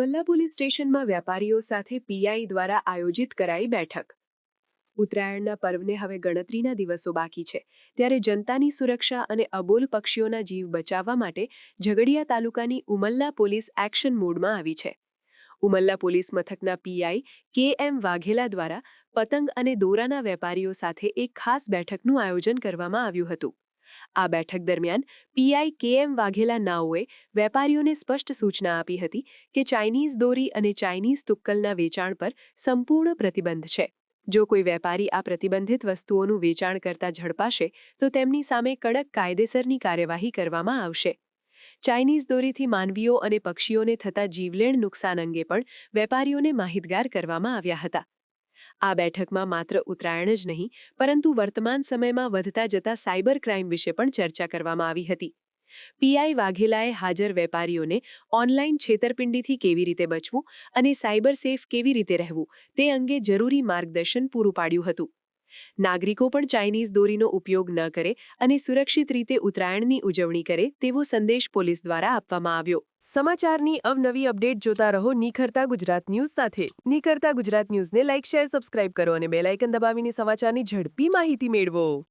Umalla police સ્ટેશનમાં વેપારીઓ સાથે પીઆઈ દ્વારા આયોજિત કરાઈ બેઠક. ઉત્તરાયણના પર્વને હવે ગણતરીના દિવસો બાકી છે, ત્યારે જનતાની સુરક્ષા અને અબોલ પક્ષીઓના જીવ બચાવવા માટે ઝઘડિયા તાલુકાની ઉમલ્લા પોલીસ એક્શન મોડમાં આવી છે. ઉમલ્લા પોલીસ મથકના પીઆઈ કે એમ વાઘેલા દ્વારા પતંગ અને દોરાના વેપારીઓ સાથે એક ખાસ બેઠકનું આયોજન કરવામાં આવ્યું હતું. આ બેઠક દરમિયાન પીઆઈ કે એમ વાઘેલા નાઓએ વેપારીઓને સ્પષ્ટ સૂચના આપી હતી કે ચાઇનીઝ દોરી અને ચાઇનીઝ તુક્કલના વેચાણ પર સંપૂર્ણ પ્રતિબંધ છે. જો કોઈ વેપારી આ પ્રતિબંધિત વસ્તુઓનું વેચાણ કરતા ઝડપાશે, તો તેમની સામે કડક કાયદેસરની કાર્યવાહી કરવામાં આવશે. ચાઇનીઝ દોરીથી માનવીઓ અને પક્ષીઓને થતા જીવલેણ નુકસાન અંગે પણ વેપારીઓને માહિતગાર કરવામાં આવ્યા હતા. આ બેઠકમાં માત્ર ઉત્તરાયણ જ નહીં, પરંતુ વર્તમાન સમયમાં વધતા જતા સાયબર ક્રાઇમ વિશે પણ ચર્ચા કરવામાં આવી હતી. પીઆઈ વાઘેલાએ હાજર વેપારીઓને ઓનલાઈન છેતરપિંડીથી કેવી રીતે બચવું અને સાયબર સેફ કેવી રીતે રહેવું તે અંગે જરૂરી માર્ગદર્શન પૂરું પાડ્યું હતું. નાગરિકો પણ ચાઇનીઝ દોરીનો ઉપયોગ ન કરે અને સુરક્ષિત રીતે ઉત્તરાયણની ઉજવણી કરે તેવો સંદેશ પોલીસ દ્વારા આપવામાં આવ્યો. સમાચારની અવનવી અપડેટ જોતા રહો નિખરતા ગુજરાત ન્યૂઝ સાથે. નિખરતા ગુજરાત ન્યૂઝને લાઇક, શેર, સબસ્ક્રાઇબ કરો અને બેલાઇકન દબાવીને સમાચારની ઝડપી માહિતી મેળવો.